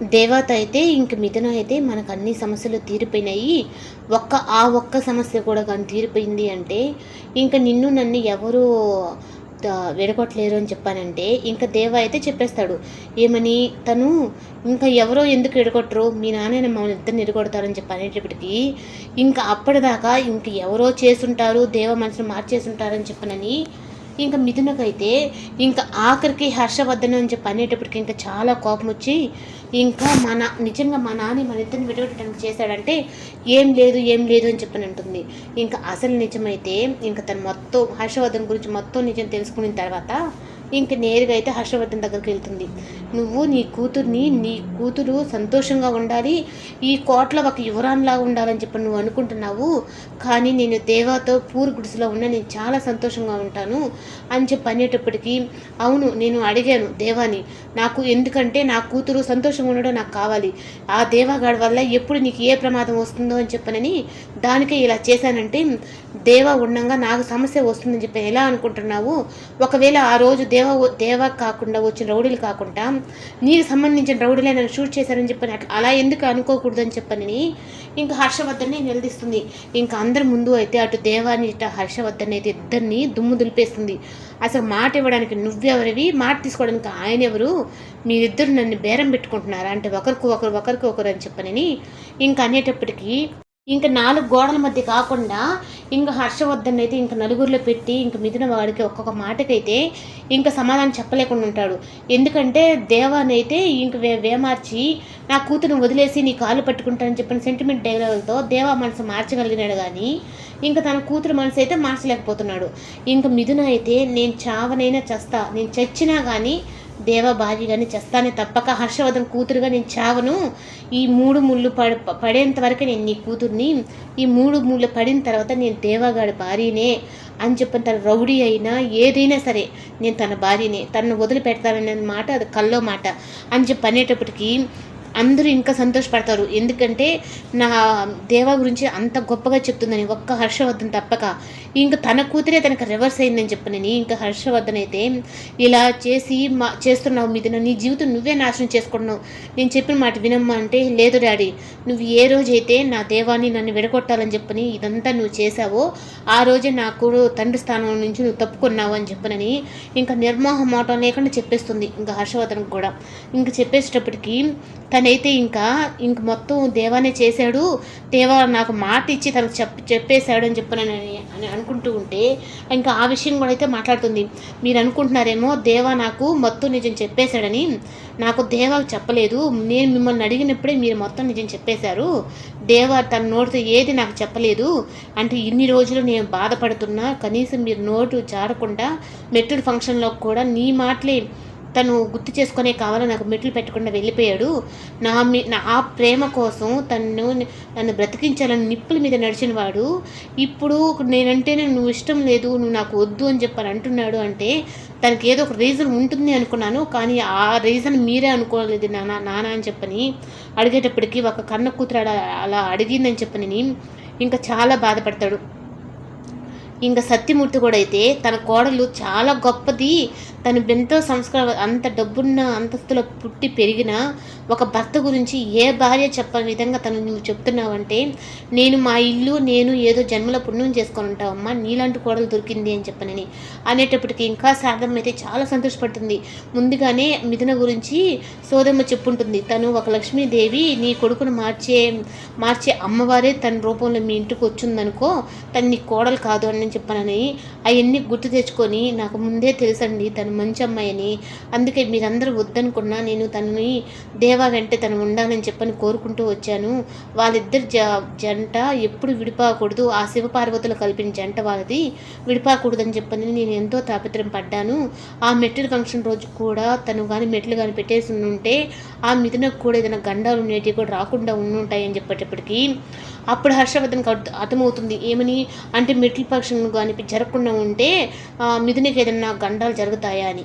దేవత అయితే ఇంక మిథున అయితే మనకు అన్ని సమస్యలు తీరిపోయినాయి. ఒక్క ఆ ఒక్క సమస్య కూడా కానీ తీరిపోయింది అంటే ఇంకా నిన్ను నన్ను ఎవరు విడగొట్టలేరు అని చెప్పానంటే ఇంకా దేవ అయితే చెప్పేస్తాడు. ఏమని? తను ఇంకా ఎవరో ఎందుకు విడగొట్టరు? మీ నాన్న మమ్మల్ని ఇద్దరిని విడగొడతారని చెప్పి అనేటప్పటికి ఇంకా అప్పటిదాకా ఇంక ఎవరో చేసుంటారు దేవ మనసును మార్చేసుంటారని చెప్పనని ఇంకా మిథునకైతే ఇంకా ఆఖరికి హర్షవర్ధన్ అని చెప్పి అనేటప్పటికి ఇంకా చాలా కోపం వచ్చి ఇంకా మన నిజంగా మా నాన్న మన ఇద్దరిని విడగొట్టడానికి చేశాడంటే ఏం లేదు ఏం లేదు అని చెప్పని అంటుంది. ఇంకా అసలు నిజమైతే ఇంకా తను మొత్తం హర్షవర్ధన్ గురించి మొత్తం నిజం తెలుసుకున్న తర్వాత ఇంక నేరుగా అయితే హర్షవర్ధన్ దగ్గరికి వెళ్తుంది. నువ్వు నీ కూతుర్ని నీ కూతురు సంతోషంగా ఉండాలి. ఈ కోట్ల ఒక యువరాన్లాగా ఉండాలని చెప్పి నువ్వు అనుకుంటున్నావు. కానీ నేను దేవాతో పూర్ గుడిసెలో ఉన్న నేను చాలా సంతోషంగా ఉంటాను అని చెప్పి అనేటప్పటికీ అవును నేను అడిగాను దేవాని నాకు ఎందుకంటే నా కూతురు సంతోషంగా ఉండడం నాకు కావాలి. ఆ దేవాగాడి వల్ల ఎప్పుడు నీకు ఏ ప్రమాదం వస్తుందో అని చెప్పనని దానికే ఇలా చేశానంటే దేవా ఉండంగా నాకు సమస్య వస్తుందని చెప్పి ఎలా అనుకుంటున్నావు? ఒకవేళ ఆ రోజు దేవ దేవ కాకుండా వచ్చిన రౌడీలు కాకుండా నీకు సంబంధించిన రౌడీలే నన్ను షూట్ చేశారని చెప్పని అట్లా అలా ఎందుకు అనుకోకూడదని చెప్పని ఇంకా హర్షవర్ధన్ని నిలదీస్తుంది. ఇంకా అందరి ముందు అయితే అటు దేవాన్ని ఇటు హర్షవర్ధన్ అయితే ఇద్దరిని దుమ్ము దులిపేస్తుంది. అసలు మాట ఇవ్వడానికి నువ్వెవరివి? మాట తీసుకోవడానికి ఆయన ఎవరు? మీరిద్దరు నన్ను బేరం పెట్టుకుంటున్నారా? అంటే ఒకరికి ఒకరు ఒకరికి ఒకరు అని చెప్పనని ఇంకా అనేటప్పటికీ ఇంకా నాలుగు గోడల మధ్య కాకుండా ఇంకా హర్షవర్ధన్ అయితే ఇంకా నలుగురిలో పెట్టి ఇంకా మిథున వాడికి ఒక్కొక్క మాటకైతే ఇంకా సమాధానం చెప్పలేకుండా ఉంటాడు. ఎందుకంటే దేవాని అయితే ఇంక వే వేమార్చి నా కూతురు వదిలేసి నీ కాలు పట్టుకుంటానని చెప్పిన సెంటిమెంట్ డైలాగులతో దేవా మనసు మార్చగలిగినాడు కానీ ఇంకా తన కూతురు మనసు అయితే మార్చలేకపోతున్నాడు. ఇంకా మిథున అయితే నేను చావనైనా చస్తా నేను చచ్చినా కానీ దేవ భార్యగాని చేస్తానే తప్పక. హర్షవర్ధన్ కూతురుగా నేను చావను. ఈ మూడు ముళ్ళు పడ పడేంత వరకు నేను నీ కూతుర్ని ఈ మూడు ముళ్ళు పడిన తర్వాత నేను దేవగాడి భార్యనే అని చెప్పిన తన రౌడీ అయినా ఏదైనా సరే నేను తన భార్యనే. తనను వదిలిపెడతాననే మాట అది కల్లో మాట అని చెప్పి అనేటప్పటికీ అందరూ ఇంకా సంతోషపడతారు. ఎందుకంటే నా దేవా గురించి అంత గొప్పగా చెప్తుందని ఒక్క హర్షవర్ధన్ తప్పక. ఇంకా తన కూతురే తనకు రివర్స్ అయిందని చెప్పనని ఇంకా హర్షవర్ధన్ అయితే ఇలా చేసి మా చేస్తున్నావు మీద నీ జీవితం నువ్వే నాశనం చేసుకుంటున్నావు. నేను చెప్పిన మాట వినమ్మా అంటే లేదు డాడీ నువ్వు ఏ రోజైతే నా దేవాన్ని నన్ను విడగొట్టాలని చెప్పని ఇదంతా నువ్వు చేశావో ఆ రోజే నాకు తండ్రి స్థానం నుంచి నువ్వు తప్పుకున్నావు అని చెప్పనని ఇంకా నిర్మోహం మాట లేకుండా చెప్పేస్తుంది ఇంకా హర్షవర్ధన్ కూడా. ఇంకా చెప్పేసేటప్పటికి అయితే ఇంకా ఇంక మొత్తం దేవానే చేశాడు. దేవా నాకు మాట ఇచ్చి తనకు చెప్ చెప్పేశాడు అని చెప్పనని అని అనుకుంటూ ఉంటే ఇంకా ఆ విషయం కూడా అయితే మాట్లాడుతుంది. మీరు అనుకుంటున్నారేమో దేవా నాకు మొత్తం నిజం చెప్పేశాడని. నాకు దేవాకు చెప్పలేదు. నేను మిమ్మల్ని అడిగినప్పుడే మీరు మొత్తం నిజం చెప్పేశారు. దేవా తన నోటితో ఏది నాకు చెప్పలేదు. అంటే ఇన్ని రోజులు నేను బాధపడుతున్నా కనీసం మీరు నోటు జారకుండా మెట్టుడు ఫంక్షన్లో కూడా నీ మాటలే తను గుర్తు చేసుకునే కావాలని నాకు మెట్లు పెట్టకుండా వెళ్ళిపోయాడు. నా మీ నా ప్రేమ కోసం తను నన్ను బ్రతికించాలని నిప్పుల మీద నడిచిన వాడు ఇప్పుడు నేనంటే నువ్వు ఇష్టం లేదు నువ్వు నాకు వద్దు అని చెప్పని అంటున్నాడు అంటే తనకి ఏదో ఒక రీజన్ ఉంటుంది అనుకున్నాను. కానీ ఆ రీజన్ మీరే అనుకోలేదు నానా నానా అని చెప్పని అడిగేటప్పటికి ఒక కన్న కూతురు అలా- అలా అడిగిందని చెప్పని ఇంకా చాలా బాధపడతాడు. ఇంకా సత్యమూర్తి కూడా అయితే తన కోడలు చాలా గొప్పది. తను ఎంతో సంస్కారం అంత డబ్బున్న అంతస్తులో పుట్టి పెరిగిన ఒక భర్త గురించి ఏ భార్య చెప్పని విధంగా తను నువ్వు చెప్తున్నావంటే నేను మా ఇల్లు నేను ఏదో జన్మల పుణ్యం చేసుకొని ఉంటావమ్మా నీలాంటి కోడలు దొరికింది అని చెప్పనని. అనేటప్పటికి ఇంకా శారదమ్మ అయితే చాలా సంతోషపడుతుంది. ముందుగానే మిథున గురించి సోదమ్మ చెప్పుంటుంది. తను ఒక లక్ష్మీదేవి నీ కొడుకును మార్చే మార్చే అమ్మవారే తన రూపంలో మీ ఇంటికి వచ్చిందనుకో తను నీ కోడలు కాదు అని నేను చెప్పానని అవన్నీ గుర్తు తెచ్చుకొని నాకు ముందే తెలుసండి తను మంచి అమ్మాయి అని అందుకే మీరందరూ వద్దనుకున్నా నేను తనని దేవా వెంట తను ఉండాలని చెప్పని కోరుకుంటూ వచ్చాను. వాళ్ళిద్దరు జ జంట ఎప్పుడు విడిపోకూడదు ఆ శివపార్వతులు కలిపిన జంట వాళ్ళది విడిపోకూడదని చెప్పని నేను ఎంతో తాపత్రయం పడ్డాను. ఆ మెట్ల ఫంక్షన్ రోజు కూడా తను కానీ మెట్లు కానీ పెట్టేసి ఉంటే ఆ మిథునకు కూడా ఏదైనా గండాలు ఉండేటివి కూడా రాకుండా ఉండుంటాయని చెప్పేటప్పటికీ అప్పుడు హర్షవర్ధన్కి అర్థమవుతుంది. ఏమని? అంటే మెట్ల ఫంక్షన్ కానీ జరగకుండా ఉంటే ఆ, ఏదైనా గండాలు జరుగుతాయా అని.